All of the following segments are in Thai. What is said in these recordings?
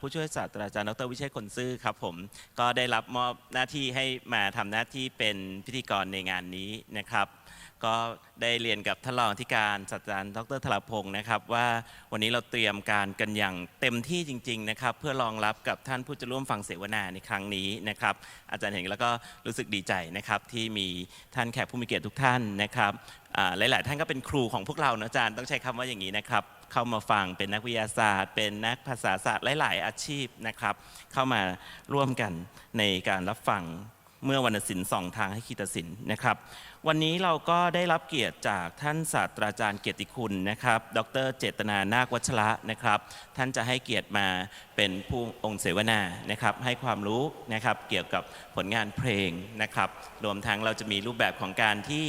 ผู้ช่วยศาสตราจารย์ดรวิเชษฐ์คนซื่อครับผมก็ได้รับมอบหน้าที่ให้มาทำหน้าที่เป็นพิธีกรในงานนี้นะครับ ก็ได้เรียนกับท่านรองที่การศาสตราจารย์ดรธรพงศ์นะครับ ว่าวันนี้เราเตรียมการกันอย่างเต็มที่จริง ๆ นะครับ เพื่อรองรับกับท่านผู้จะร่วมฟังเสวนาในครั้งนี้นะครับ อาจารย์เห็นแล้วก็รู้สึกดีใจนะครับที่มีท่านแขกผู้มีเกียรติทุกท่านนะครับหลาย ๆ ท่านก็เป็นครูของพวกเรานะอาจารย์ต้องใช้คำว่าอย่างนี้นะครับ เข้ามาฟังเป็นนักวิทยาศาสตร์ เป็นนักภาษาศาสตร์หลาย ๆ อาชีพนะครับ เข้ามาร่วมกันในการรับฟังเมื่อวรรณศิลป์สองทางให้คีตศิลป์นะครับ วันนี้เราก็ได้รับเกียรติจากท่านศาสตราจารย์เกียรติคุณนะครับ ดรเจตนานาควัชระนะครับ ท่านจะให้เกียรติมาเป็นผู้องค์เสวนานะครับ ให้ความรู้นะครับเกี่ยวกับผลงานเพลงนะครับ รวมทั้งเราจะมีรูปแบบของการที่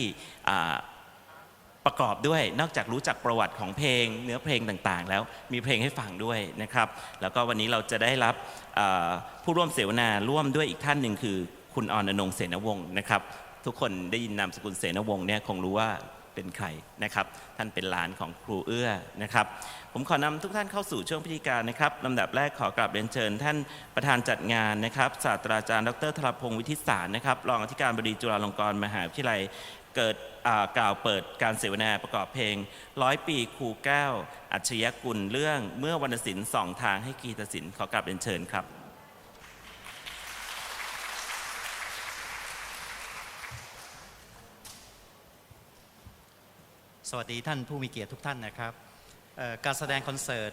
ประกอบด้วยนอกจากรู้จักประวัติของเพลง เนื้อเพลงต่างๆ แล้วมีเพลงให้ฟังด้วยนะครับ แล้วก็วันนี้เราจะได้รับผู้ร่วมเสวนาร่วมด้วยอีกท่านหนึ่งคือคุณออนอนงค์เสนวงศ์นะครับ ทุกคนได้ยินนามสกุลเสนวงศ์เนี่ยคงรู้ว่าเป็นใครนะครับ ท่านเป็นหลานของครูเอื้อนะครับ ผมขอนำทุกท่านเข้าสู่ช่วงพิธีการนะครับลำดับแรกขอกราบเรียนเชิญ ท่านประธานจัดงานนะครับศาสตราจารย์ดรธรพงศ์วิทิศสารนะครับรองอธิการบดีจุฬาลงกรณ์มหาวิทยาลัย เกิดกล่าวเปิดการเสวนาประกอบเพลงร้อยปีครูแก้ว อัจฉริยกุลเรื่องเมื่อวรรณศิลป์สองทางให้กีตศิลป์ขอกราบเรียนเชิญครับสวัสดีท่านผู้มีเกียรติทุกท่านนะครับ การแสดงคอนเสิร์ต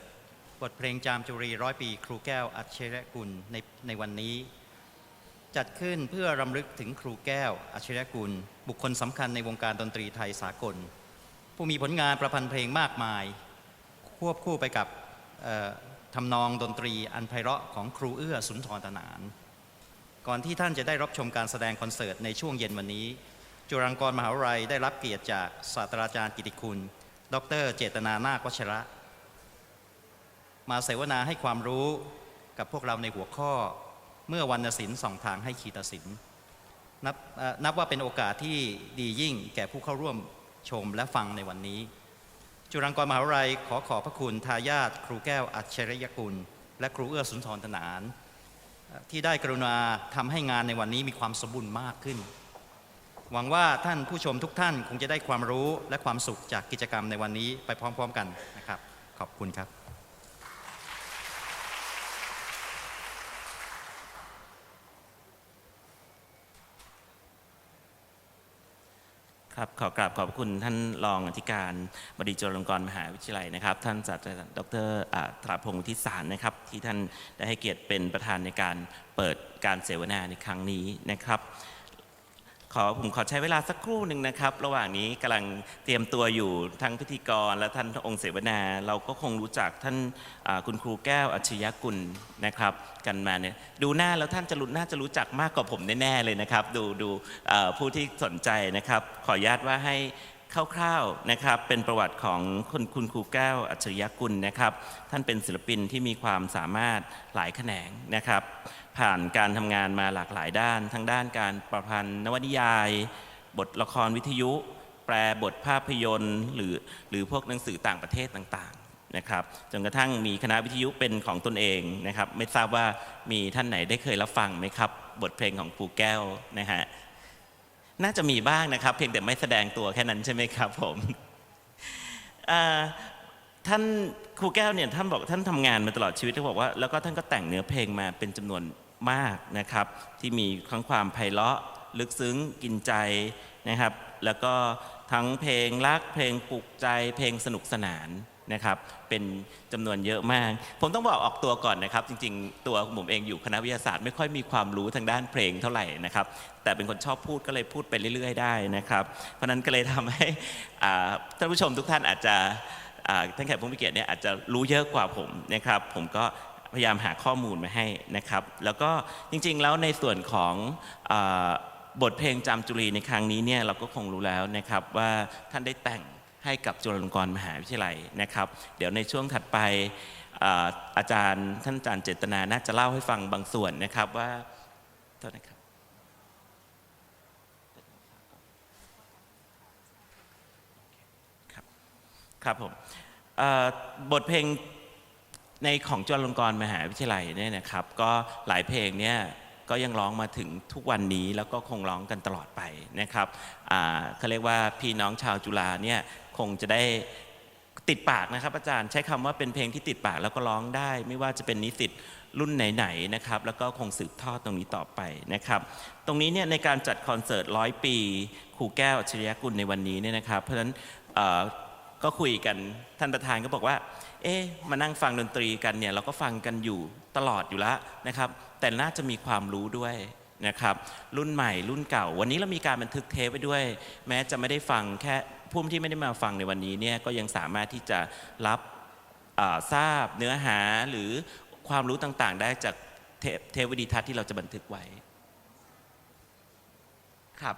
บทเพลงจามจุรีร้อยปี ครูแก้วอัจฉริยกุลในในวันนี้ จัดขึ้นเพื่อรำลึกถึงครูแก้วอัจฉริยกุล บุคคลสำคัญในวงการดนตรีไทยสากล ผู้มีผลงานประพันธ์เพลงมากมาย ควบคู่ไปกับทำนองดนตรีอันไพเราะของครูเอื้อสุนทรตนาน ก่อนที่ท่านจะได้รับชมการแสดงคอนเสิร์ตในช่วงเย็นวันนี้ จุฬาลงกรณ์มหาวิทยาลัยได้รับเกียรติจากศาสตราจารย์กิติคุณ ดร เจตนานาควัชระ มาเสวนาให้ความรู้กับพวกเราในหัวข้อ เมื่อวรรณศิลป์สองทางให้ขีตศิลป์นับนับว่าเป็นโอกาสที่ดียิ่งแก่ผู้เข้าร่วมชมและฟังในวันนี้ จุฬาลงกรณ์มหาวิทยาลัยขอขอบพระคุณทายาทครูแก้วอัจฉริยกุล และครูเอื้อสุนทรตนาน ที่ได้กรุณาทำให้งานในวันนี้มีความสมบูรณ์มากขึ้น หวังว่าท่านผู้ชมทุกท่านคงจะได้ความรู้และความสุขจากกิจกรรมในวันนี้ไปพร้อม ๆ กันนะครับ ขอบคุณครับ ครับขอกราบขอบคุณท่านรองอธิการบดีจุฬาลงกรณ์มหาวิทยาลัยนะครับ ท่านศาสตราจารย์ดรอ่าธราพงศ์ทิสารนะครับ ที่ท่านได้ให้เกียรติเป็นประธานในการเปิดการเสวนาในครั้งนี้นะครับ ขอผมขอใช้เวลาสักครู่หนึ่งนะครับ ระหว่างนี้กำลังเตรียมตัวอยู่ทั้งพิธีกรและท่านองค์เสวนา เราก็คงรู้จักท่านคุณครูแก้วอัจฉริยกุลนะครับ กันมาเนี่ยดูหน้าแล้วท่านจะรู้น่าจะรู้จักมากกว่าผมแน่ๆเลยนะครับ ดูดูผู้ที่สนใจนะครับ ขออนุญาตว่าให้ คร่าวๆนะครับเป็นประวัติของคุณคุณครูแก้วอัจฉริยกุลนะครับ ท่านเป็นศิลปินที่มีความสามารถหลายแขนงนะครับ ผ่านการทำงานมาหลากหลายด้าน ทั้งด้านการประพันธ์นวนิยาย บทละครวิทยุ แปลบทภาพยนตร์ หรือหรือพวกหนังสือต่างประเทศต่างๆนะครับจนกระทั่งมีคณะวิทยุเป็นของตนเองนะครับ ไม่ทราบว่ามีท่านไหนได้เคยรับฟังไหมครับ บทเพลงของครูแก้วนะฮะ น่าจะมีบ้างนะครับ เพียงแต่ไม่แสดงตัวแค่นั้นใช่ไหมครับผมท่านครูแก้วเนี่ยท่านบอกท่านทำงานมาตลอดชีวิตท่านบอกว่าแล้วก็ท่านก็แต่งเนื้อเพลงมาเป็นจำนวนมากนะครับ ที่มีทั้งความไพเราะลึกซึ้งกินใจนะครับ แล้วก็ทั้งเพลงรักเพลงปลุกใจเพลงสนุกสนาน นะครับเป็นจำนวนเยอะมาก ผมต้องบอกออกตัวก่อนนะครับ จริง ๆ ตัวผมเองอยู่คณะวิทยาศาสตร์ไม่ค่อยมีความรู้ทางด้านเพลงเท่าไหร่นะครับแต่เป็นคนชอบพูดก็เลยพูดไปเรื่อย ๆ ได้นะครับเพราะนั้นก็เลยทำให้ท่านผู้ชมทุกท่านอาจจะท่านแขกผู้มีเกียรติเนี่ยอาจจะรู้เยอะกว่าผมนะครับ ผมก็พยายามหาข้อมูลมาให้นะครับ แล้วก็จริง ๆ แล้วในส่วนของอบทเพลงจามจุรีในครั้งนี้เนี่ยเราก็คงรู้แล้วนะครับว่าท่านได้แต่ง ให้กับจุฬาลงกรณ์มหาวิทยาลัยนะครับ เดี๋ยวในช่วงถัดไปอาอาจารย์ท่านอาจารย์เจตนาน่าจะเล่าให้ฟังบางส่วนนะครับว่าโทษนะครับครับผมเอ่อบทเพลงในของจุฬาลงกรณ์มหาวิทยาลัยเนี่ยนะครับ ก็หลายเพลงเนี่ยก็ยังร้องมาถึงทุกวันนี้แล้วก็คงร้องกันตลอดไปนะครับเขาเรียกว่าพี่น้องชาวจุฬาเนี่ย คงจะได้ติดปากนะครับ อาจารย์ใช้คำว่าเป็นเพลงที่ติดปากแล้วก็ร้องได้ ไม่ว่าจะเป็นนิสิตรุ่นไหนๆนะครับ แล้วก็คงสืบทอดตรงนี้ต่อไปนะครับ ตรงนี้เนี่ยในการจัดคอนเสิร์ตร้อยปีครูแก้วอัจฉริยกุลในวันนี้เนี่ยนะครับ เพราะฉะนั้นก็คุยกันท่านประธานก็บอกว่า เอ๊ะมานั่งฟังดนตรีกันเนี่ยเราก็ฟังกันอยู่ตลอดอยู่แล้วนะครับ แต่น่าจะมีความรู้ด้วยนะครับ รุ่นใหม่รุ่นเก่า วันนี้เรามีการบันทึกเทปไว้ด้วย แม้จะไม่ได้ฟังแค่ ผู้ที่ไม่ได้มาฟังในวันนี้เนี่ยก็ยังสามารถที่จะรับทราบเนื้อหาหรือความรู้ต่างๆ ได้จากเทปเทวิดีทัศน์ที่เราจะบันทึกไว้ครับ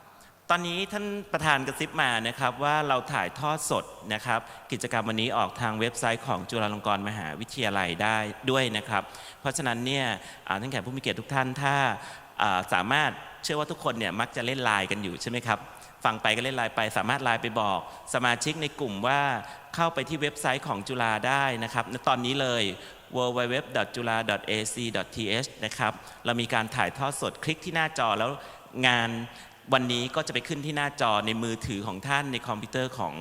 ตอนนี้ท่านประธานกระซิบมานะครับว่าเราถ่ายทอดสดนะครับ กิจกรรมวันนี้ออกทางเว็บไซต์ของจุฬาลงกรณ์มหาวิทยาลัยได้ด้วยนะครับ เพราะฉะนั้นเนี่ยท่านแขกผู้มีเกียรติทุกท่านถ้าสามารถเชื่อว่าทุกคนเนี่ยมักจะเล่นไลน์กันอยู่ใช่ไหมครับ ฟังไปก็เล่นไลน์ไป สามารถไลน์ไปบอก สมาชิกในกลุ่มว่าเข้าไปที่เว็บไซต์ของจุฬาได้นะครับณตอนนี้เลย www.jula.ac.th นะครับเรามีการถ่ายทอดสดคลิกที่หน้าจอแล้วงานวันนี้ก็จะไปขึ้นที่หน้าจอในมือถือของท่านในคอมพิวเตอร์ของ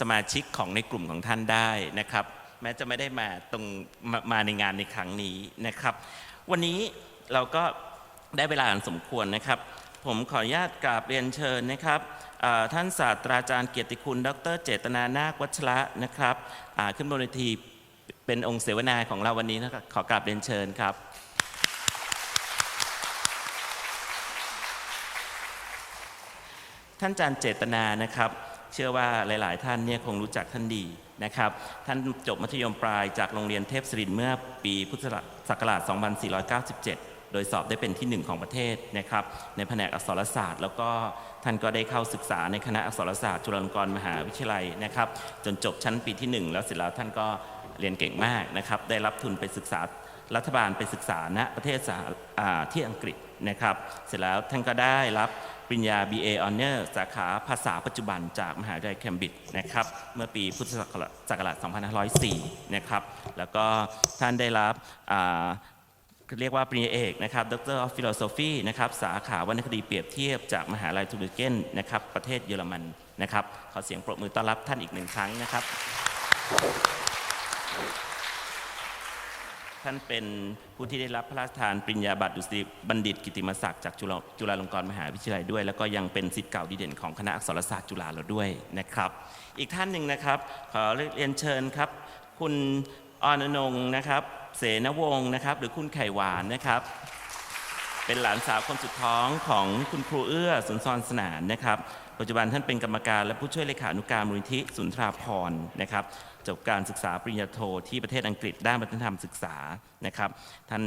สมาชิกของในกลุ่มของท่านได้นะครับ แม้จะไม่ได้มาตรงมามาในงานในครั้งนี้นะครับ วันนี้เราก็ได้เวลาอันสมควรนะครับ ผมขออนุญาตกราบเรียนเชิญนะครับท่านศาสตราจารย์เกียรติคุณ ดร เจตนานาควัชระนะครับขึ้นบนเวทีเป็นองค์เสวนาของเราวันนี้นะครับขอกราบเรียนเชิญครับ ท่านอาจารย์เจตนานะครับเชื่อว่าหลาย ๆ ท่านเนี่ยคงรู้จักท่านดีนะครับ ท่านจบมัธยมปลายจากโรงเรียนเทพศรินเมื่อปีพุทธศักราช 2497 โดยสอบได้เป็นที่หนึ่งของประเทศนะครับ ในแผนกอักษรศาสตร์ แล้วก็ท่านก็ได้เข้าศึกษาในคณะอักษรศาสตร์จุฬาลงกรณ์มหาวิทยาลัยนะครับ จนจบชั้นปีที่หนึ่งแล้วเสร็จแล้วท่านก็เรียนเก่งมากนะครับ ได้รับทุนไปศึกษารัฐบาลไปศึกษาณประเทศสหที่อังกฤษนะครับ เสร็จแล้วท่านก็ได้รับปริญญา BA Honor สาขาภาษาปัจจุบันจากมหาวิทยาลัยเคมบริดจ์นะครับ เมื่อปีพุทธศักราช 2504 นะครับ แล้วก็ท่านได้รับ เรียกว่าปริญญาเอกนะครับ Doctor of Philosophy นะครับ สาขาวรรณคดีเปรียบเทียบจากมหาลัยทูบิเกนนะครับ ประเทศเยอรมันนะครับ ขอเสียงปรบมือต้อนรับท่านอีกหนึ่งครั้งนะครับ ท่านเป็นผู้ที่ได้รับพระราชทานปริญญาบัตรดุษฎีบัณฑิตกิติมศักดิ์จากจุฬาจุฬาลงกรณ์มหาวิทยาลัยด้วย แล้วก็ยังเป็นศิษย์เก่าดีเด่นของคณะอักษรศาสตร์จุฬาเราด้วยนะครับ อีกท่านหนึ่งนะครับ ขอเรียนเชิญครับ คุณออนอนงนะครับ เสนวงศ์นะครับ หรือคุณไข่หวานนะครับ เป็นหลานสาวคนสุดท้องของคุณครูเอื้อสุนทรสนานนะครับ ปัจจุบันท่านเป็นกรรมการและผู้ช่วยเลขานุการมูลนิธิสุนทราพรนะครับจบการศึกษาปริญญาโทที่ประเทศอังกฤษด้านวัฒนธรรมศึกษานะครับ ท่าน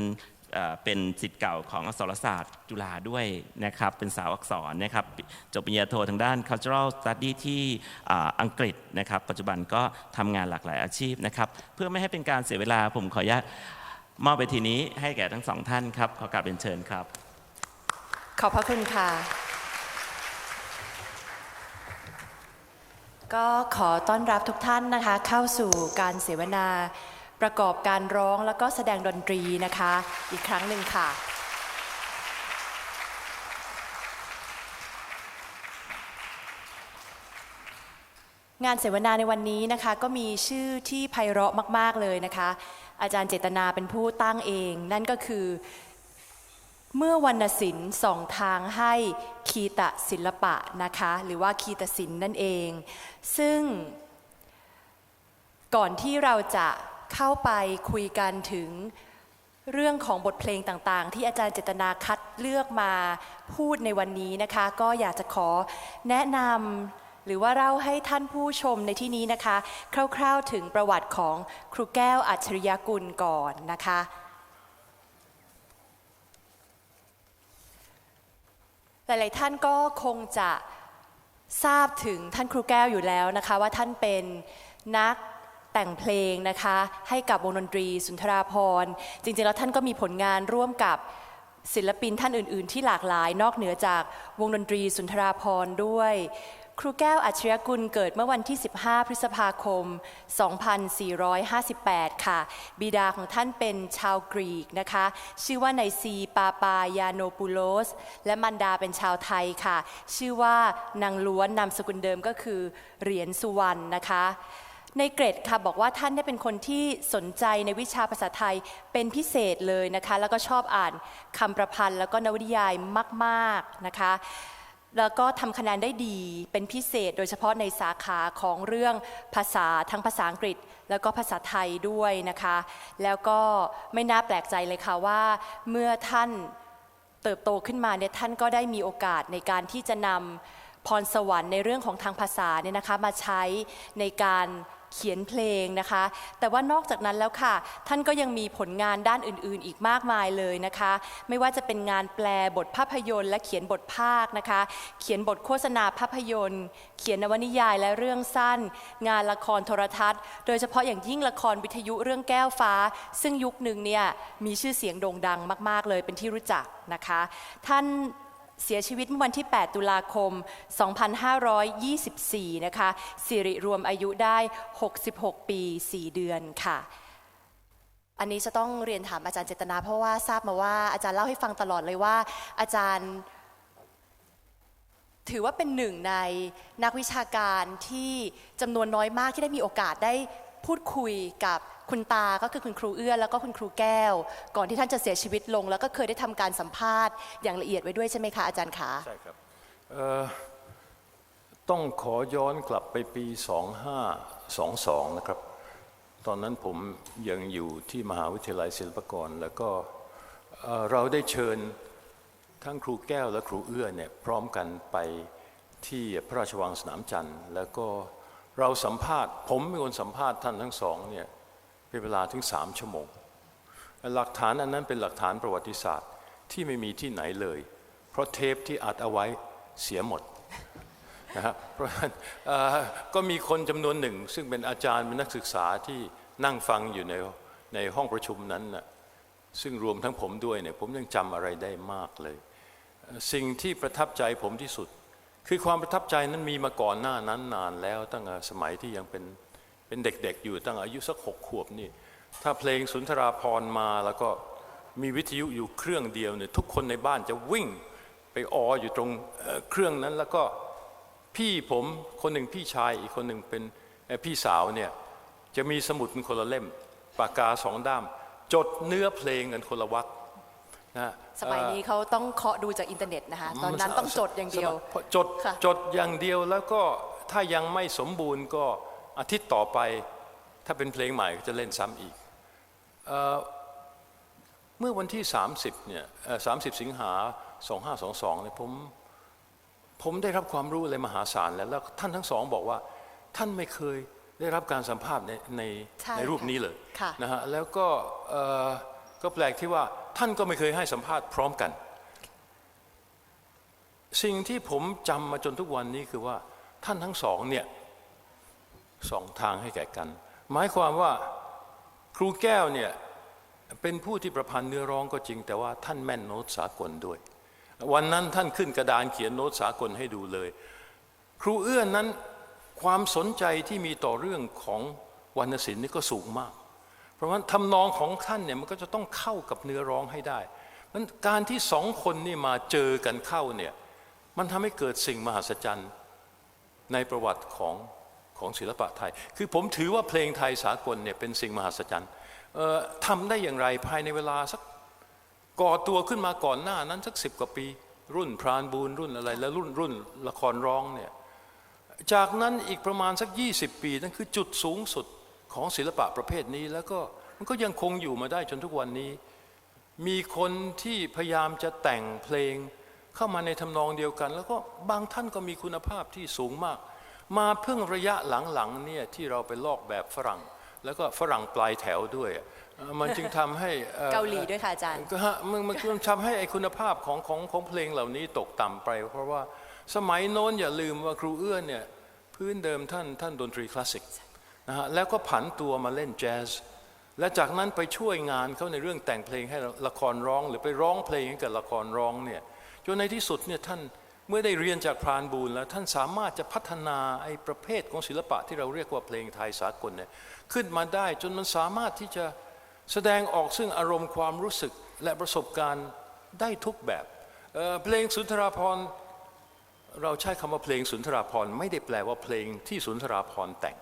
เป็นสิทธิ์เก่าของอักษรศาสตร์จุฬาด้วยนะครับ เป็นสาวอักษรนะครับ จบปริญญาโททางด้าน cultural study ที่อ่าอังกฤษนะครับ ปัจจุบันก็ทำงานหลากหลายอาชีพนะครับ เพื่อไม่ให้เป็นการเสียเวลาผมขออนุญาตมอบไปทีนี้ให้แก่ทั้งสองท่านครับ ขอกราบเป็นเชิญครับ ขอบพระคุณค่ะ ก็ขอต้อนรับทุกท่านนะคะ เข้าสู่การเสวนา ประกอบการร้องแล้วก็แสดงดนตรีนะคะ อีกครั้งหนึ่งค่ะงานเสวนาในวันนี้นะคะก็มีชื่อที่ไพเราะมาก ๆ เลยนะคะ อาจารย์เจตนาเป็นผู้ตั้งเอง นั่นก็คือ เมื่อวรรณศิลป์ส่องทางให้คีตศิลปะนะคะ หรือว่าคีตศิลป์นั่นเอง ซึ่งก่อนที่เราจะ เข้าไปคุยกันถึงเรื่องของบทเพลงต่างๆ ที่อาจารย์เจตนาคัดเลือกมาพูดในวันนี้นะคะ ก็อยากจะขอแนะนำหรือว่าเล่าให้ท่านผู้ชมในที่นี้นะคะ คร่าวๆถึงประวัติของครูแก้วอัจฉริยกุลก่อนนะคะ หลายๆท่านก็คงจะทราบถึงท่านครูแก้วอยู่แล้วนะคะ ว่าท่านเป็นนัก แต่งเพลงนะคะ ให้กับวงดนตรี สุนทราพรณ์จริงๆแล้วท่านก็มีผลงานร่วมกับศิลปินท่านอื่น ๆ ที่หลากหลาย นอกเหนือจากวงดนตรีสุนทราพรณ์ด้วย ครูแก้วอัจฉริยกุลเกิดเมื่อวันที่ 15 พฤษภาคม 2458 ค่ะ บิดาของท่านเป็นชาวกรีกนะคะ ชื่อว่านายซีปาปายาโนปูโลส และมันดาเป็นชาวไทยค่ะ ชื่อว่านางล้วนนามสกุลเดิมก็คือเหรียญสุวรรณนะคะ ในเกรดค่ะบอกว่าท่านได้เป็นคนที่สนใจในวิชาภาษาไทยเป็นพิเศษเลยนะคะ แล้วก็ชอบอ่านคำประพันธ์ แล้วก็นวนิยายมากๆนะคะ แล้วก็ทำคะแนนได้ดีเป็นพิเศษ โดยเฉพาะในสาขาของเรื่องภาษาทั้งภาษาอังกฤษ แล้วก็ภาษาไทยด้วยนะคะ แล้วก็ไม่น่าแปลกใจเลยค่ะว่า เมื่อท่านเติบโตขึ้นมาเนี่ยท่านก็ได้มีโอกาสในการที่จะนำพรสวรรค์ในเรื่องของทางภาษาเนี่ยนะคะมาใช้ในการ เขียนเพลงนะคะ แต่ว่านอกจากนั้นแล้วค่ะ ท่านก็ยังมีผลงานด้านอื่นๆ อีกมากมายเลยนะคะ ไม่ว่าจะเป็นงานแปลบทภาพยนตร์ และเขียนบทภาคนะคะ เขียนบทโฆษณาภาพยนตร์ เขียนนวนิยายและเรื่องสั้น งานละครโทรทัศน์ โดยเฉพาะอย่างยิ่งละครวิทยุเรื่องแก้วฟ้า ซึ่งยุคหนึ่งเนี่ยมีชื่อเสียงโด่งดังมาก ๆ เลยเป็นที่รู้จักนะคะ ท่าน เสียชีวิตเมื่อวันที่ 8 ตุลาคม 2524 นะคะ สิริรวมอายุได้ 66 ปี 4 เดือนค่ะ อันนี้จะต้องเรียนถามอาจารย์เจตนา เพราะว่าทราบมาว่าอาจารย์เล่าให้ฟังตลอดเลยว่า อาจารย์ ถือว่าเป็นหนึ่งในนักวิชาการที่จำนวนน้อยมากที่ได้มีโอกาสได้ พูดคุยกับคุณตาก็คือคุณครูเอื้อแล้วก็คุณครูแก้ว ก่อนที่ท่านจะเสียชีวิตลง แล้วก็เคยได้ทำการสัมภาษณ์อย่างละเอียดไว้ด้วยใช่ไหมคะอาจารย์ขาใช่ครับต้องขอย้อนกลับไปปี 2522 นะครับ ตอนนั้นผมยังอยู่ที่มหาวิทยาลัยศิลปากร แล้วก็เราได้เชิญทั้งครูแก้วและครูเอื้อเนี่ยพร้อมกันไปที่พระราชวังสนามจันทร์ แล้วก็ เราสัมภาษณ์ ผมเป็นคนสัมภาษณ์ท่านทั้งสองเนี่ยเป็นเวลาถึงสามชั่วโมง หลักฐานอันนั้นเป็นหลักฐานประวัติศาสตร์ที่ไม่มีที่ไหนเลย เพราะเทปที่อัดเอาไว้เสียหมดนะครับเพราะก็มีคนจำนวนหนึ่ง ซึ่งเป็นอาจารย์เป็นนักศึกษาที่นั่งฟังอยู่ในในห้องประชุมนั้นนะซึ่งรวมทั้งผมด้วยเนี่ยผมยังจำอะไรได้มากเลย สิ่งที่ประทับใจผมที่สุด คือความประทับใจนั้นมีมาก่อนหน้านั้นนานแล้วตั้งแต่สมัยที่ยังเป็นเป็นเด็กๆอยู่ตั้งอายุสักหกขวบนี่ ถ้าเพลงสุนทราพรมาแล้วก็มีวิทยุอยู่เครื่องเดียวเนี่ยทุกคนในบ้านจะวิ่งไปอออยู่ตรงเเครื่องนั้นแล้วก็พี่ผมคนหนึ่งพี่ชายอีกคนหนึ่งเป็นพี่สาวเนี่ยจะมีสมุดเป็นคนละเล่มปากกาสองด้าม จดเนื้อเพลงกันคนละวรรค นะฮะสมัยนี้เขาต้องเคาะดูจากอินเทอร์เน็ตนะคะตอนนั้นต้องจดอย่างเดียวพอจดค่ะจดอย่างเดียวแล้วก็ถ้ายังไม่สมบูรณ์ก็อาทิตย์ต่อไป ถ้าเป็นเพลงใหม่ก็จะเล่นซ้ำอีกเอ่อเมื่อวันที่ 30เนี่ยเอ่อ30สิงหา 2522เนี่ยผมผมได้รับความรู้อะไรมหาศาลแล้วแล้วท่านทั้งสองบอกว่าท่านไม่เคยได้รับการสัมภาษณ์ในในใช่ในรูปค่ะนี้เลยค่ะนะฮะแล้วก็เอ่อก็แปลกที่ว่า ท่านก็ไม่เคยให้สัมภาษณ์พร้อมกัน สิ่งที่ผมจำมาจนทุกวันนี้คือว่าท่านทั้งสองเนี่ยสองทางให้แก่กัน หมายความว่าครูแก้วเนี่ยเป็นผู้ที่ประพันธ์เนื้อร้องก็จริง แต่ว่าท่านแม่นโน้ตสากลด้วย วันนั้นท่านขึ้นกระดานเขียนโน้ตสากลให้ดูเลย ครูเอื้อนนั้นความสนใจที่มีต่อเรื่องของวรรณศิลป์นี่ก็สูงมาก ราะว่าทำนองของท่านเนี่ยมันก็จะต้องเข้ากับเนื้อร้องให้ได้มันการที่สองคนนี่มาเจอกันเข้าเนี่ยมันทำให้เกิดสิ่งมหัศจรรย์ในประวัติของของศิลปะไทย คือผมถือว่าเพลงไทยสากลเนี่ยเป็นสิ่งมหัศจรรย์ทำได้อย่างไรภายในเวลาสักก่อตัวขึ้นมาก่อนหน้านั้นสักสิบกว่าปี รุ่นพรานบูรณ์รุ่นอะไรแล้วรุ่นรุ่นละครร้องเนี่ยจากนั้นอีกประมาณสัก 20 ปีนั่นคือจุดสูงสุด ของศิลปะประเภทนี้ แล้วก็มันก็ยังคงอยู่มาได้จนทุกวันนี้ มีคนที่พยายามจะแต่งเพลงเข้ามาในทำนองเดียวกัน แล้วก็บางท่านก็มีคุณภาพที่สูงมาก มาเพิ่งระยะหลังๆเนี่ยที่เราไปลอกแบบฝรั่ง แล้วก็ฝรั่งปลายแถวด้วยเอ่อมันจึงทำให้อ่อเกาหลีด้วยค่ะอาจารย์ก็ฮะมันมันมันทำให้ไอคุณภาพของของของเพลงเหล่านี้ตกต่ำไป เพราะว่าสมัยโน้นอย่าลืมว่าครูเอื้อนเนี่ยพื้นเดิมท่านท่านดนตรีคลาสสิก นะฮะแล้วก็ผันตัวมาเล่นแจ๊สและจากนั้นไปช่วยงานเขาในเรื่องแต่งเพลงให้ละครร้อง หรือไปร้องเพลงให้กับละครร้องเนี่ยจนในที่สุดเนี่ยท่านเมื่อได้เรียนจากพรานบูลแล้วท่านสามารถจะพัฒนาไอ้ประเภทของศิลปะที่เราเรียกว่าเพลงไทยสากลเนี่ยขึ้นมาได้จนมันสามารถที่จะแสดงออกซึ่งอารมณ์ความรู้สึกและประสบการณ์ได้ทุกแบบเเพลงสุนทราภรเราใช้คำว่าเพลงสุนทราภรไม่ได้แปลว่าเพลงที่สุนทราภรแต่ง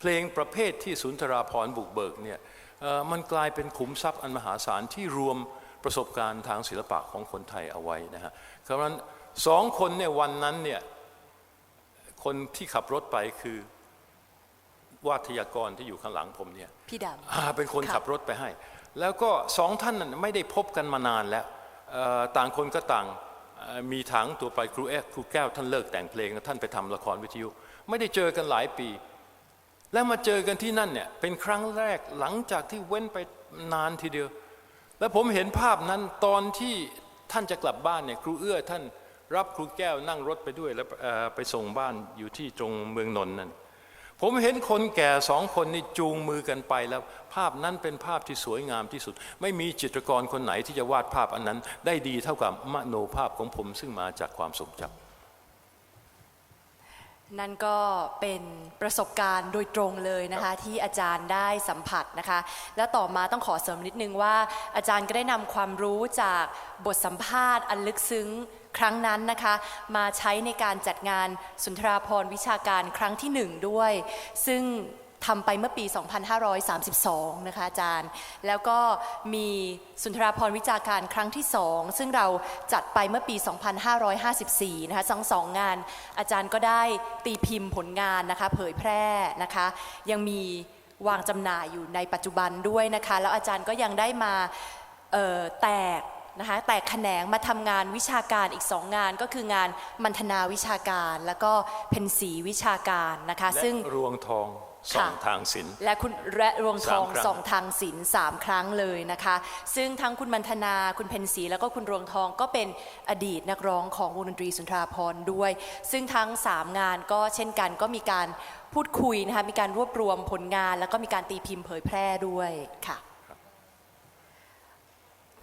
เพลงประเภทที่สุนทราภรณ์บุกเบิกเนี่ยเอ่อมันกลายเป็นขุมทรัพย์อันมหาศาลที่รวมประสบการณ์ทางศิลปะของคนไทยเอาไว้นะฮะเพราะฉะนั้นสองคนเนี่ยวันนั้นเนี่ยคนที่ขับรถไปคือวาทยากรที่อยู่ข้างหลังผมเนี่ยพี่ดอ่าเป็นคนค่ะขับรถไปให้ แล้วก็สองท่านนั้นไม่ได้พบกันมานานแล้วเอ่อต่างคนก็ต่างเอ่อมีทางตัวไปครูแอกครูแก้วท่านเลิกแต่งเพลงแล้วท่านไปทำละครวิทยุ ไม่ได้เจอกันหลายปี แล้วมาเจอกันที่นั่นเนี่ยเป็นครั้งแรกหลังจากที่เว้นไปนานทีเดียว แล้วผมเห็นภาพนั้นตอนที่ท่านจะกลับบ้านเนี่ยครูเอื้อท่านรับครูแก้วนั่งรถไปด้วยแล้วไปส่งบ้านอยู่ที่ตรงเมืองนนท์นั่นผมเห็นคนแก่สองคนนี่จูงมือกันไปแล้ว ภาพนั้นเป็นภาพที่สวยงามที่สุด ไม่มีจิตรกรคนไหนที่จะวาดภาพอันนั้น ได้ดีเท่ากับมโนภาพของผมซึ่งมาจากความทรงจำ นั่นก็เป็นประสบการณ์โดยตรงเลยนะคะที่อาจารย์ได้สัมผัสนะคะ และต่อมาต้องขอเสริมนิดนึงว่า อาจารย์ก็ได้นำความรู้จากบทสัมภาษณ์อันลึกซึ้งครั้งนั้นนะคะ มาใช้ในการจัดงานสุนทราพรณ์วิชาการครั้งที่หนึ่งด้วย ซึ่ง ทำไปเมื่อปี 2532 นะคะอาจารย์ แล้วก็มีสุนทราพรณ์วิชาการครั้งที่สองซึ่งเราจัดไปเมื่อปี 2554 นะคะทั้งสองงาน อาจารย์ก็ได้ตีพิมพ์ผลงานนะคะ เผยแพร่นะคะ ยังมีวางจำหน่ายอยู่ในปัจจุบันด้วยนะคะ แล้วอาจารย์ก็ยังได้มาเอ่อแตกนะคะแตกแขนงมาทำงานวิชาการอีกสองงานก็คืองานมันธนาวิชาการ แล้วก็เพนสีวิชาการนะคะและซึ่งรวงทอง สองค่ะทางศิลป์และคุณและรวงทองสามครั้งสองทางศิลป์สามครั้งเลยนะคะ ซึ่งทั้งคุณมันธนาคุณเพนสีแล้วก็คุณรวงทองก็เป็นอดีตนักร้องของวงดนตรีสุนทราพรณ์ด้วย ซึ่งทั้งสามงานก็เช่นกันก็มีการพูดคุยนะคะมีการรวบรวมผลงาน แล้วก็มีการตีพิมพ์เผยแพร่ด้วยค่ะ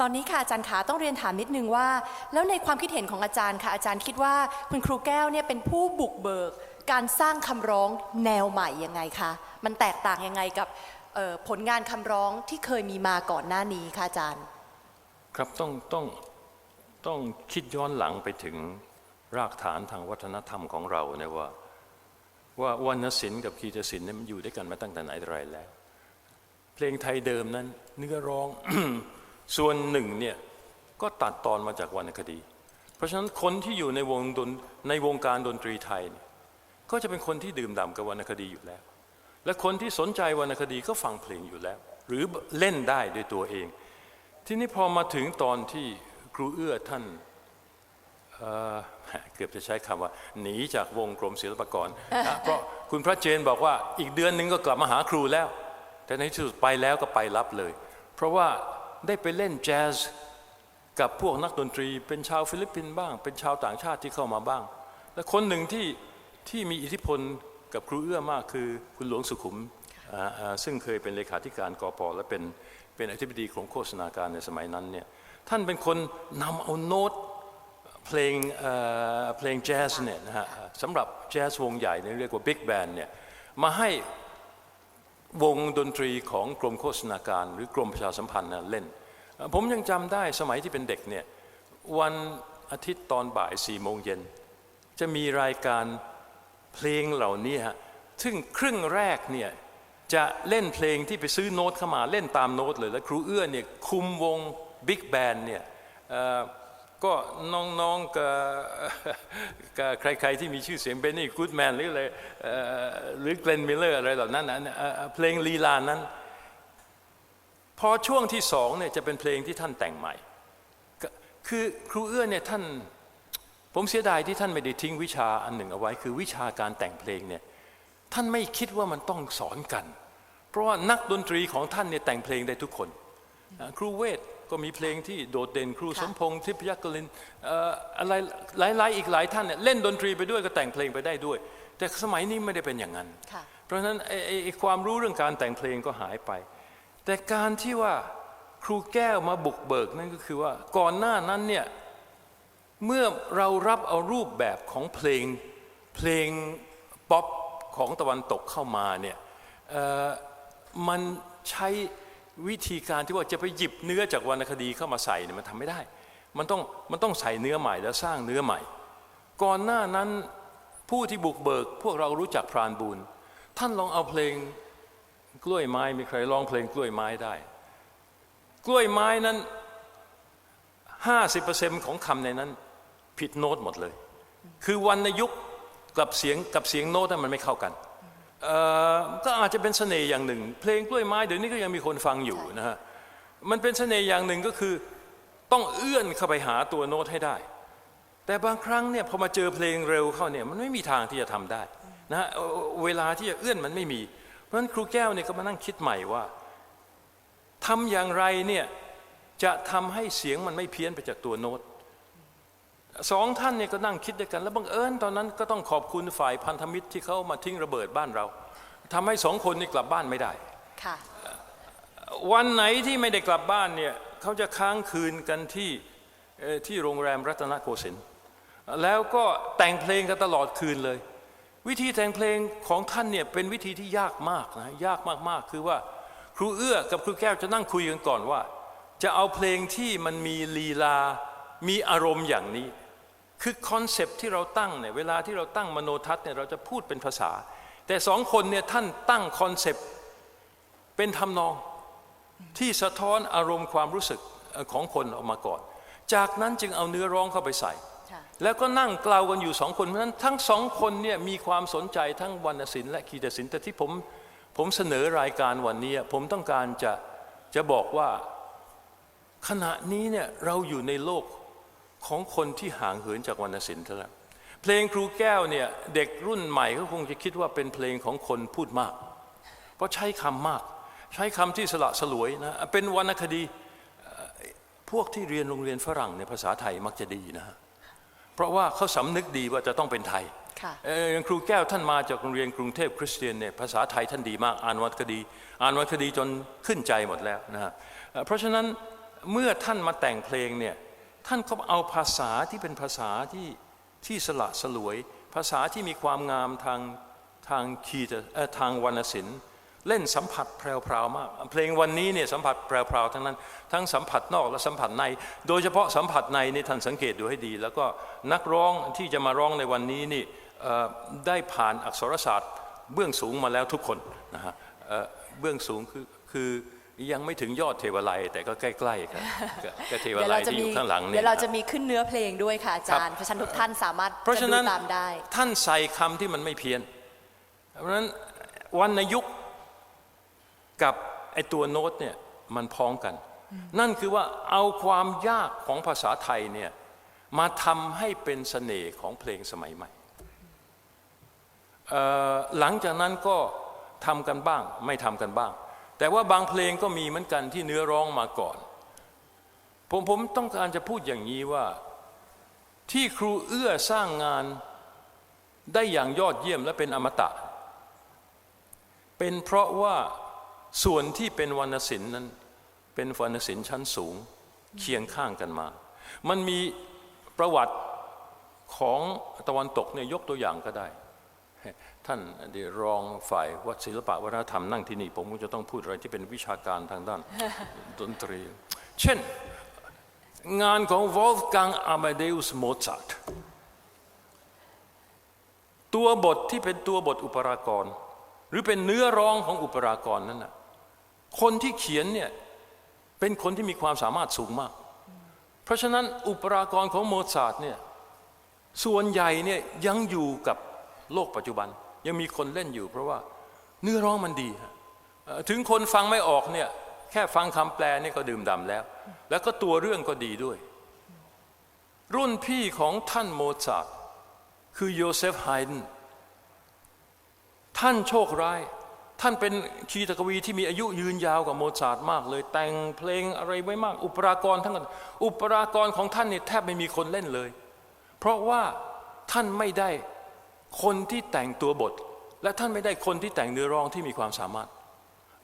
ตอนนี้ค่ะอาจารย์ขาต้องเรียนถามนิดนึงว่า แล้วในความคิดเห็นของอาจารย์ค่ะอาจารย์คิดว่าคุณครูแก้วเนี่ยเป็นผู้บุกเบิก การสร้างคำร้องแนวใหม่ยังไงคะ มันแตกต่างยังไงกับผลงานคำร้องที่เคยมีมาก่อนหน้านี้คะอาจารย์ ครับต้องต้องต้องคิดย้อนหลังไปถึงรากฐานทางวัฒนธรรมของเราเนี่ยว่าว่าวรรณศิลป์กับคีตศิลป์เนี่ยมันอยู่ด้วยกันมาตั้งแต่ไหนแต่ไรแล้ว เพลงไทยเดิมนั้น เนื้อร้องส่วนหนึ่งเนี่ยก็ตัดตอนมาจากวรรณคดี เพราะฉะนั้นคนที่อยู่ในวงดนในวงการดนตรีไทยเนี่ย ก็จะเป็นคนที่ดื่มด่ำกับวรรณคดีอยู่แล้ว และคนที่สนใจวรรณคดีก็ฟังเพลงอยู่แล้ว หรือเล่นได้ด้วยตัวเอง ทีนี้พอมาถึงตอนที่ครูเอื้อท่านเเกือบจะใช้คำว่า หนีจากวงกรมศิลปากรนะเพราะคุณพระเจนบอกว่าอีกเดือนหนึ่งก็กลับมาหาครูแล้ว แต่ในที่สุดไปแล้วก็ไปรับเลย เพราะว่าได้ไปเล่นแจ๊สกับพวกนักดนตรี เป็นชาวฟิลิปปินส์บ้าง เป็นชาวต่างชาติที่เข้ามาบ้าง และคนหนึ่งที่ ที่มีอิทธิพลกับครูเอื้อมากคือคุณหลวงสุขุมซึ่งเคยเป็นเลขาธิการกปและเป็นเป็นอธิบดีกรมโฆษณาการในสมัยนั้นเนี่ยท่านเป็นคนนำเอาโน้ตเพลงเอ่อเพลงแจ๊สเนี่ยนะฮะสำหรับแจ๊สวงใหญ่เนี่ยเรียกว่าบิ๊กแบนเนี่ยมาให้วงดนตรีของกรมโฆษณาการ หรือกรมประชาสัมพันธ์เล่น ผมยังจำได้สมัยที่เป็นเด็กเนี่ยวันอาทิตย์ตอนบ่ายสี่โมงเย็นจะมีรายการ เพลงเหล่านี้ฮะซึ่งครึ่งแรกเนี่ยจะเล่นเพลงที่ไปซื้อโน้ตเข้ามาเล่นตามโน้ตเลย แล้วครูเอื้อเนี่ยคุมวงบิ๊กแบนเนี่ยก็น้องๆกับใครๆที่มีชื่อเสียงเบนนี่กูดแมนหรืออะไรหรือเกรนมิลเลอร์อะไรเหล่านั้นนะเพลงลีลานั้น พอช่วงที่สองเนี่ยจะเป็นเพลงที่ท่านแต่งใหม่ คือครูเอื้อเนี่ยท่าน ผมเสียดายที่ท่านไม่ได้ทิ้งวิชาอันหนึ่งเอาไว้ คือวิชาการแต่งเพลงเนี่ยท่านไม่คิดว่ามันต้องสอนกัน เพราะว่านักดนตรีของท่านเนี่ยแต่งเพลงได้ทุกคนอ่าครูเวทก็มีเพลงที่โดดเด่นครูค่ะสมพงษ์ทิพยกลินเอ่ออะไรหลายๆอีกหลายท่านเนี่ยเล่นดนตรีไปด้วยก็แต่งเพลงไปได้ด้วย แต่สมัยนี้ไม่ได้เป็นอย่างนั้นค่ะเพราะฉะนั้นไอ้ไอ้ไอ้ความรู้เรื่องการแต่งเพลงก็หายไป แต่การที่ว่าครูแก้วมาบุกเบิกนั่นก็คือว่าก่อนหน้านั้นเนี่ย เมื่อเรารับเอารูปแบบของเพลงเพลงป๊อปของตะวันตกเข้ามาเนี่ยมันใช้วิธีการที่ว่าจะไปหยิบเนื้อจากวรรณคดีเข้ามาใส่เนี่ยมันทำไม่ได้ มันต้องมันต้องใส่เนื้อใหม่แล้วสร้างเนื้อใหม่ ก่อนหน้านั้นผู้ที่บุกเบิก พวกเรารู้จักพรานบุญท่านลองเอาเพลงกล้วยไม้มีใครร้องเพลงกล้วยไม้ได้ กล้วยไม้นั้น 50%ของคำในนั้น ผิดโน้ตหมดเลย คือวรรณยุกต์กับเสียงกับเสียงโน้ตนั้นมันไม่เข้ากันก็อาจจะเป็นเสน่ห์อย่างหนึ่ง เพลงกล้วยไม้เดี๋ยวนี้ก็ยังมีคนฟังอยู่นะฮะมันเป็นเสน่ห์อย่างหนึ่งก็คือต้องเอื้อนเข้าไปหาตัวโน้ตให้ได้ แต่บางครั้งเนี่ยพอมาเจอเพลงเร็วเข้าเนี่ยมันไม่มีทางที่จะทำได้นะฮะเอ่อเวลาที่จะเอื้อนมันไม่มี เพราะฉะนั้นครูแก้วเนี่ยก็มานั่งคิดใหม่ว่าทำอย่างไรเนี่ยจะทำให้เสียงมันไม่เพี้ยนไปจากตัวโน้ต สองท่านเนี่ยก็นั่งคิดด้วยกัน แล้วบังเอิญตอนนั้นก็ต้องขอบคุณฝ่ายพันธมิตรที่เขามาทิ้งระเบิดบ้านเราทำให้สองคนนี้กลับบ้านไม่ได้ค่ะวันไหนที่ไม่ได้กลับบ้านเนี่ยเขาจะค้างคืนกันที่เอ่อที่โรงแรมรัตนโกสินทร์แล้วก็แต่งเพลงกันตลอดคืนเลย วิธีแต่งเพลงของท่านเนี่ยเป็นวิธีที่ยากมากนะยากมากๆคือว่าครูเอื้อกับครูแก้วจะนั่งคุยกันก่อนว่า จะเอาเพลงที่มันมีลีลามีอารมณ์อย่างนี้ คือคอนเซปต์ที่เราตั้งเนี่ยเวลาที่เราตั้งมโนทัศน์เนี่ยเราจะพูดเป็นภาษา แต่สองคนเนี่ยท่านตั้งคอนเซปต์เป็นทำนองที่สะท้อนอารมณ์ความรู้สึกของคนออกมาก่อน จากนั้นจึงเอาเนื้อร้องเข้าไปใส่ค่ะแล้วก็นั่งกล่าวกันอยู่สองคนเพราะฉะนั้นทั้งสองคนเนี่ยมีความสนใจทั้งวรรณศิลป์และคีตศิลป์แต่ที่ผมผมเสนอรายการวันนี้ผมต้องการจะจะบอกว่าขณะนี้เนี่ยเราอยู่ในโลก ของคนที่ห่างเหินจากวรรณศิลป์แล้วเพลงครูแก้วเนี่ยเด็กรุ่นใหม่ก็คงจะคิดว่าเป็นเพลงของคนพูดมาก เพราะใช้คำมาก ใช้คำที่สละสลวยนะเป็นวรรณคดีเอ่อพวกที่เรียนโรงเรียนฝรั่งในยภาษาไทยมักจะดีนะฮะเพราะว่าเขาสำนึกดีว่าจะต้องเป็นไทยค่ะเอ่ออย่างครูแก้วท่านมาจากโรงเรียนกรุงเทพคริสเตียนเนี่ยภาษาไทยท่านดีมากอ่านวรรณคดี อ่านวรรณคดีจนขึ้นใจหมดแล้วนะฮะเอ่อเพราะฉะนั้นเมื่อท่านมาแต่งเพลงเนี่ย ท่านก็เอาภาษาที่เป็นภาษาที่ที่สละสลวย ภาษาที่มีความงามทางทางคีตทางวรรณศิลป์ เล่นสัมผัสแพรวๆมาก เพลงวันนี้เนี่ยสัมผัสแพรวๆทั้งนั้น ทั้งสัมผัสนอกและสัมผัสใน โดยเฉพาะสัมผัสในนี่ท่านสังเกตดูให้ดี แล้วก็นักร้องที่จะมาร้องในวันนี้นี่ได้ผ่านอักษรศาสตร์เบื้องสูงมาแล้วทุกคนนะฮะเอ่อเบื้องสูงคือคือ ยังไม่ถึงยอดเทวไลยแต่ก็ใกล้ๆกันกับกับเทวเดี๋ยวไลเรายจะที่อมียู่ข้างหลังเนี่เดี๋ยยวเรานะจะมีขึ้นเนื้อเพลงด้วยค่ะอาจารย์เพราะฉะนั้นทุกท่านสามารถเพราะฉะนั้นดูตามได้ท่านใส่คำที่มันไม่เพี้ยน เพราะฉะนั้นวรรณยุกต์กับไอตัวโน้ตเนี่ยมันพ้องกัน นั่นคือว่าเอาความยากของภาษาไทยเนี่ยมาทำให้เป็นเสน่ห์ของเพลงสมัยใหม่เอ่อหลังจากนั้นก็ทำกันบ้างไม่ทำกันบ้าง แต่ว่าบางเพลงก็มีเหมือนกันที่เนื้อร้องมาก่อน ผมผมต้องการจะพูดอย่างนี้ว่า ที่ครูเอื้อสร้างงานได้อย่างยอดเยี่ยมและเป็นอมตะ เป็นเพราะว่าส่วนที่เป็นวรรณศิลป์นั้น เป็นวรรณศิลป์ชั้นสูงเคียงข้างกันมา มันมีประวัติของตะวันตกเนี่ยยกตัวอย่างก็ได้ ท่านอดีตรองฝ่ายวัดศิลปะวัฒนธรรมนั่งที่นี่ผมก็จะต้องพูดอะไรที่เป็นวิชาการทางด้านดนตรี เช่น งานของวอลฟกังอามาเดอุสโมซาร์ทตัวบทที่เป็นตัวบทอุปรากร หรือเป็นเนื้อร้องของอุปรากรนั้นนะคนที่เขียนเนี่ยเป็นคนที่มีความสามารถสูงมาก เพราะฉะนั้นอุปรากรของโมซาร์ทเนี่ยส่วนใหญ่เนี่ยยังอยู่กับ โลกปัจจุบัน ยังมีคนเล่นอยู่ เพราะว่าเนื้อร้องมันดีถึงคนฟังไม่ออกเนี่ยแค่ฟังคำแปลนี่ก็ดื่มด่ำแล้ว แล้วก็ตัวเรื่องก็ดีด้วย รุ่นพี่ของท่านโมซาร์ทคือโยเซฟไฮด์นท่านโชคร้าย ท่านเป็นคีตกวีที่มีอายุยืนยาวกว่าโมซาร์ทมากเลย แต่งเพลงอะไรไว้มาก อุปรากรทั้งนั้นอุปรากรของท่านเนี่ยแทบไม่มีคนเล่นเลย เพราะว่าท่านไม่ได้ คนที่แต่งตัวบท และท่านไม่ได้คนที่แต่งเนื้อร้องที่มีความสามารถ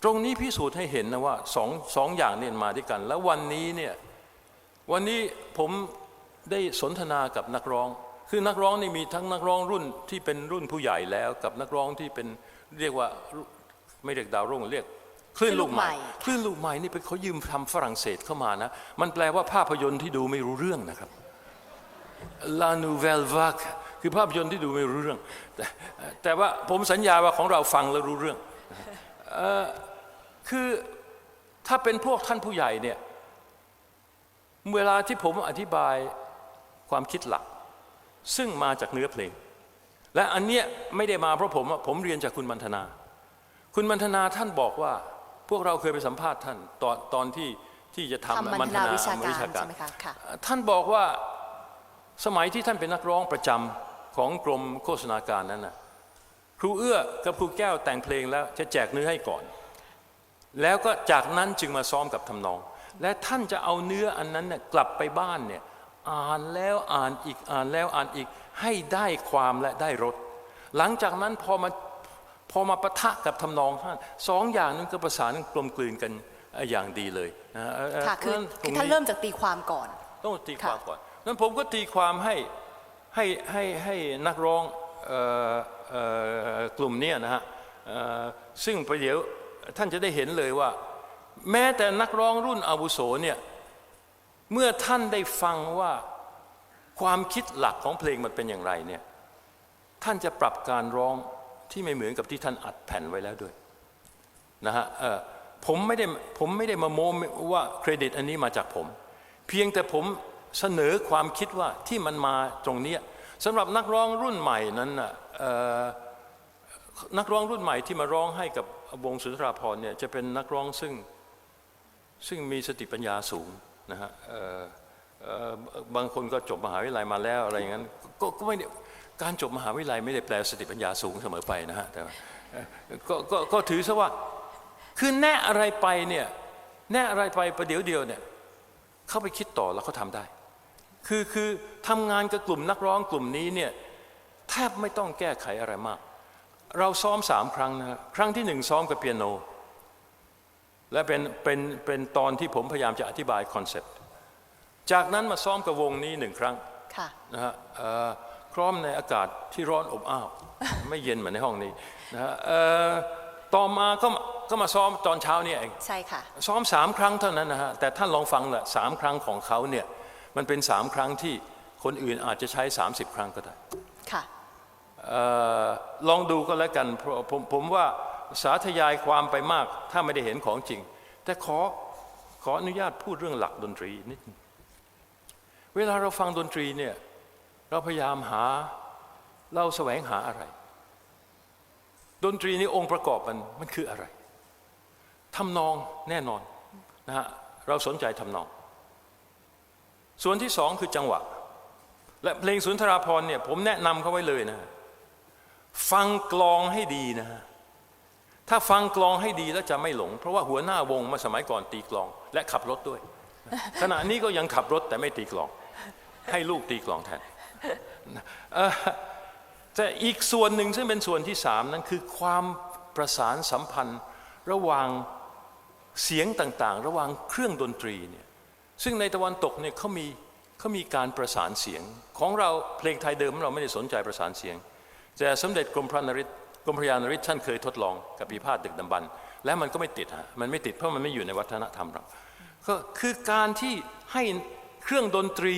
ตรงนี้พิสูจน์ให้เห็นนะว่าสองสองอย่างเนี่ยมาด้วยกัน แล้ววันนี้เนี่ยวันนี้ผมได้สนทนากับนักร้อง คือนักร้องนี่มีทั้งนักร้องรุ่นที่เป็นรุ่นผู้ใหญ่แล้วกับนักร้องที่เป็นเรียกว่าไม่เรียกดาวรุ่งเรียกคลื่นลูกใหม่คลื่นลูกใหม่นี่เป็นเขายืมทำฝรั่งเศสเข้ามานะ มันแปลว่าภาพยนตร์ที่ดูไม่รู้เรื่องนะครับ La Nouvelle Vague คือภาพยนตร์ที่ดูไม่รู้เรื่อง แต่แต่ว่าผมสัญญาว่าของเราฟังแล้วรู้เรื่องเอ่อคือถ้าเป็นพวกท่านผู้ใหญ่เนี่ยเวลาที่ผมอธิบายความคิดหลัก ซึ่งมาจากเนื้อเพลง และอันเนี้ยไม่ได้มาเพราะผมอะผมเรียนจากคุณมันธนา คุณมันธนาท่านบอกว่าพวกเราเคยไปสัมภาษณ์ท่านตอนตอนที่ที่จะทำทำมันธนาวิชาการใช่ไหมคะค่ะท่านบอกว่าสมัยที่ท่านเป็นนักร้องประจำ ของกรมโฆษณาการนั้นนะครูเอื้อกับครูแก้วแต่งเพลงแล้วจะแจกเนื้อให้ก่อน แล้วก็จากนั้นจึงมาซ้อมกับทำนอง และท่านจะเอาเนื้ออันนั้นเนี่ยกลับไปบ้านเนี่ยอ่านแล้วอ่านอีกอ่านแล้วอ่านอีกให้ได้ความและได้รสหลังจากนั้นพอมาพอมาปะทะกับทำนองท่านสองอย่างนั้นก็ประสานกลมกลืนกันอย่างดีเลยนะเอ่อเอ่อค่ะคือเพราะฉะนั้นตคืรองท่านนี้เริ่มจากตีความก่อน ต้องตีความก่อนนั้นผมก็ตีความให้ ให้ให้ให้นักร้องออกลุ่มนี้นะฮะซึ่งประเดี๋ยวท่านจะได้เห็นเลยว่า แม้แต่นักร้องรุ่นอาวุโสเนี่ยเมื่อท่านได้ฟังว่าความคิดหลักของเพลงมันเป็นอย่างไรเนี่ยท่านจะปรับการร้องที่ไม่เหมือนกับที่ท่านอัดแผ่นไว้แล้วด้วยนะฮะผมไม่ได้ผมไม่ได้มาโม้ว่าเครดิตอันนี้มาจากผม เพียงแต่ผม เสนอความคิดว่าที่มันมาตรงนี้สำหรับนักร้องรุ่นใหม่นั้นน่ะนักร้องรุ่นใหม่ที่มาร้องให้กับวงสุนทราภรเนี่ยจะเป็นนักร้องซึ่งซึ่งมีสติปัญญาสูงนะฮะบางคนก็จบมหาวิทยาลัยมาแล้วอะไรอย่างนั้นก็ก็ไม่ได้การจบมหาวิทยาลัยไม่ได้แปลสติปัญญาสูงเสมอไปนะฮะแต่ก็ก็ก็ถือซะว่าคือแน่อะไรไปเนี่ยแน่อะไรไปประเดี๋ยวเดียวเนี่ยเข้าไปคิดต่อแล้วเขาทำได้ คือคือทำงานกับกลุ่มนักร้องกลุ่มนี้เนี่ยแทบไม่ต้องแก้ไขอะไรมาก เราซ้อมสามครั้งนะครั้งที่หนึ่งซ้อมกับเปียโน และเป็นเป็นเป็นตอนที่ผมพยายามจะอธิบายคอนเซปต์จากนั้นมาซ้อมกับวงนี้หนึ่งครั้งค่ะนะฮะเอ่อพร้อมในอากาศที่ร้อนอบอ้าวไม่เย็นเหมือนในห้องนี้นะฮะเอ่อต่อมาก็มาก็มาซ้อมตอนเช้านี่เองใช่ค่ะซ้อมสามครั้งเท่านั้นนะฮะแต่ท่านลองฟังแหละสามครั้งของเขาเนี่ย มันเป็นสามครั้งที่คนอื่นอาจจะใช้ 30 ครั้งก็ได้ค่ะเออลองดูก็แล้วกันเพราะผมผมว่าสาธยายความไปมากถ้าไม่ได้เห็นของจริง แต่ขอขออนุญาตพูดเรื่องหลักดนตรีนิดนึงเวลาเราฟังดนตรีเนี่ยเราพยายามหาเราแสวงหาอะไร ดนตรีนี้องค์ประกอบมันมันคืออะไรทำนองแน่นอนนะฮะเราสนใจทำนอง ส่วนที่สองคือจังหวะ และเพลงสุนทราพรณ์เนี่ยผมแนะนำเขาไว้เลยนะ ฟังกลองให้ดีนะ ถ้าฟังกลองให้ดีแล้วจะไม่หลง เพราะว่าหัวหน้าวงมาสมัยก่อนตีกลอง และขับรถด้วย ขณะนี้ก็ยังขับรถแต่ไม่ตีกลอง ให้ลูกตีกลองแทนแต่อีกส่วนหนึ่งซึ่งเป็นส่วนที่สามนั้นคือความประสานสัมพันธ์ระหว่างเสียงต่างๆ ระหว่างเครื่องดนตรีเนี่ย ซึ่งในตะวันตกเนี่ยเขามีเขามีการประสานเสียง ของเราเพลงไทยเดิมเราไม่ได้สนใจประสานเสียง แต่สมเด็จกรมพระนริศกรมพระยานริศท่านเคยทดลองกับพีพาทดึกดำบรรพ์และมันก็ไม่ติดฮะมันไม่ติดเพราะมันไม่อยู่ในวัฒนธรรมเราก็คือการที่ให้เครื่องดนตรี